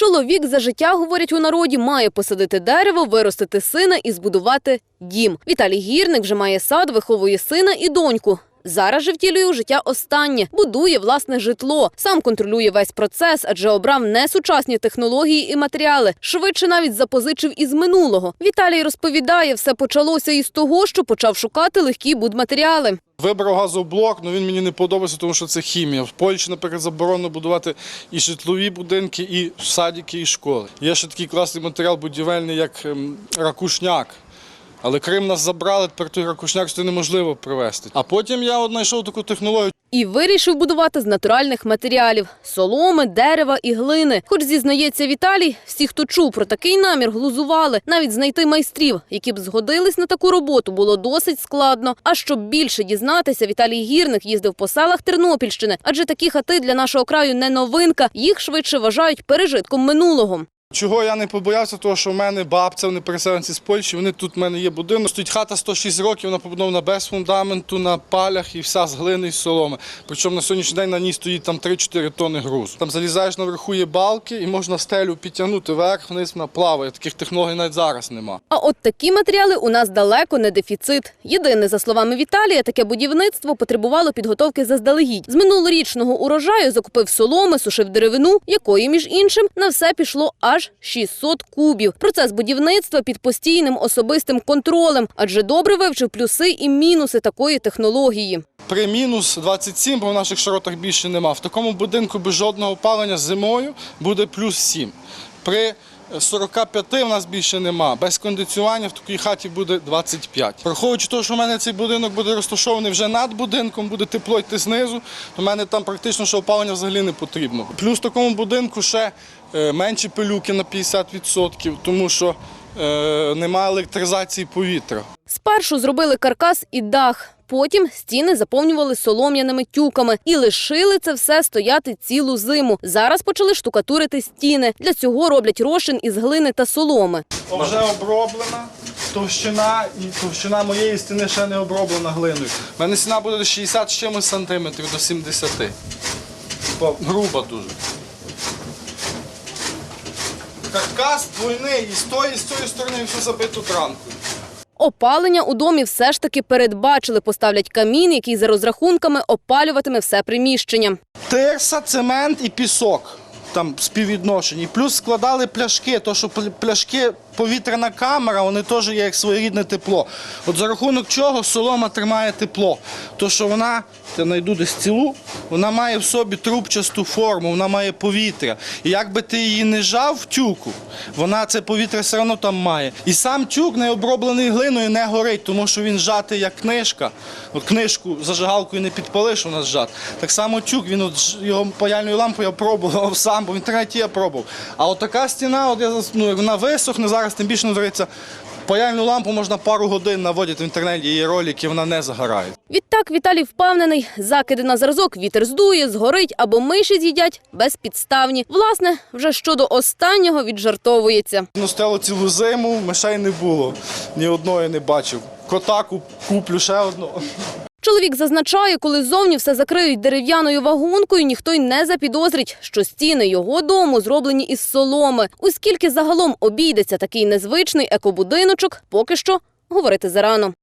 Чоловік за життя, говорять у народі, має посадити дерево, виростити сина і збудувати дім. Віталій Гірник вже має сад, виховує сина і доньку. Зараз же втілює у життя останнє, будує власне житло. Сам контролює весь процес, адже обрав не сучасні технології і матеріали. Швидше навіть запозичив із минулого. Віталій розповідає, все почалося із того, що почав шукати легкі будматеріали. Вибрав газоблок, але він мені не подобається, тому що це хімія. В Польщі, наприклад, заборонено будувати і житлові будинки, і садики, і школи. Є ще такий класний матеріал будівельний, як ем, ракушняк. Але Крим нас забрали, тепер той ракушняк сюди неможливо привезти. А потім я от знайшов таку технологію. І вирішив будувати з натуральних матеріалів – соломи, дерева і глини. Хоч, зізнається Віталій, всі, хто чув про такий намір, глузували. Навіть знайти майстрів, які б згодились на таку роботу, було досить складно. А щоб більше дізнатися, Віталій Гірник їздив по селах Тернопільщини. Адже такі хати для нашого краю не новинка. Їх швидше вважають пережитком минулого. Чого я не побоявся, того що в мене бабця, вони переселенці з Польщі, вони тут в мене є будинок. Стоїть хата 106 років, вона побудована без фундаменту, на палях і вся з глини і соломи. Причому на сьогоднішній день на ній стоїть там 3-4 тонни грузу. Там залізаєш наверху є балки і можна стелю підтягнути вверх, вниз вона плаває. Таких технологій навіть зараз нема. А от такі матеріали у нас далеко не дефіцит. Єдине, за словами Віталія, таке будівництво потребувало підготовки заздалегідь. З минулорічного урожаю закупив соломи, сушив деревину, якої, між іншим, на все пішло аж 600 кубів. Процес будівництва під постійним особистим контролем, адже добре вивчив плюси і мінуси такої технології. При мінус 27, бо в наших широтах більше нема. В такому будинку без жодного опалення зимою буде плюс 7. При 45 в нас більше нема. Без кондиціювання в такій хаті буде 25. Враховуючи те, що в мене цей будинок буде розташований вже над будинком, буде тепло йти знизу, то в мене там практично що опалення взагалі не потрібно. Плюс в такому будинку ще е, менші пилюки на 50%, тому що е, немає електризації повітря. Спершу зробили каркас і дах. Потім стіни заповнювали солом'яними тюками і лишили це все стояти цілу зиму. Зараз почали штукатурити стіни. Для цього роблять розчин із глини та соломи. Вже оброблена товщина і товщина моєї стіни ще не оброблена глиною. У мене стіна буде 60 з чимось сантиметрів до 70. Типа груба дуже. Каркас двойний і з тої, і з цієї сторони все забито транкою. Опалення у домі все ж таки передбачили. Поставлять камін, який за розрахунками опалюватиме все приміщення. Тирса, цемент і пісок. Там співвідношені. Плюс складали пляшки, то що пляшки повітряна камера, вони теж є як своєрідне тепло. От за рахунок чого солома тримає тепло. То що вона, я знайду десь цілу, вона має в собі трубчасту форму, вона має повітря. І як би ти її не жав в тюку, вона це повітря все одно там має. І сам тюк не оброблений глиною не горить, тому що він зжатий як книжка. От книжку зажигалкою не підпалиш, у нас зжат. Так само тюк, він от його паяльною лампою я пробував сам, бо в інтернеті я пробував. А от така стіна, от я ну, вона висохне зараз, тим більше називається. Паяльну лампу можна пару годин наводити в інтернеті, є ролики, вона не загорає. Відтак Віталій впевнений, закиди на зразок вітер здує, згорить або миші з'їдять безпідставні. Власне, вже щодо останнього віджартовується. Ну, стояло цілу зиму, мишей не було. Ні одної не бачив. Кота куплю ще одного. Чоловік зазначає, коли ззовні все закриють дерев'яною вагонкою, ніхто й не запідозрить, що стіни його дому зроблені із соломи. Оскільки загалом обійдеться такий незвичний екобудиночок, поки що говорити зарано.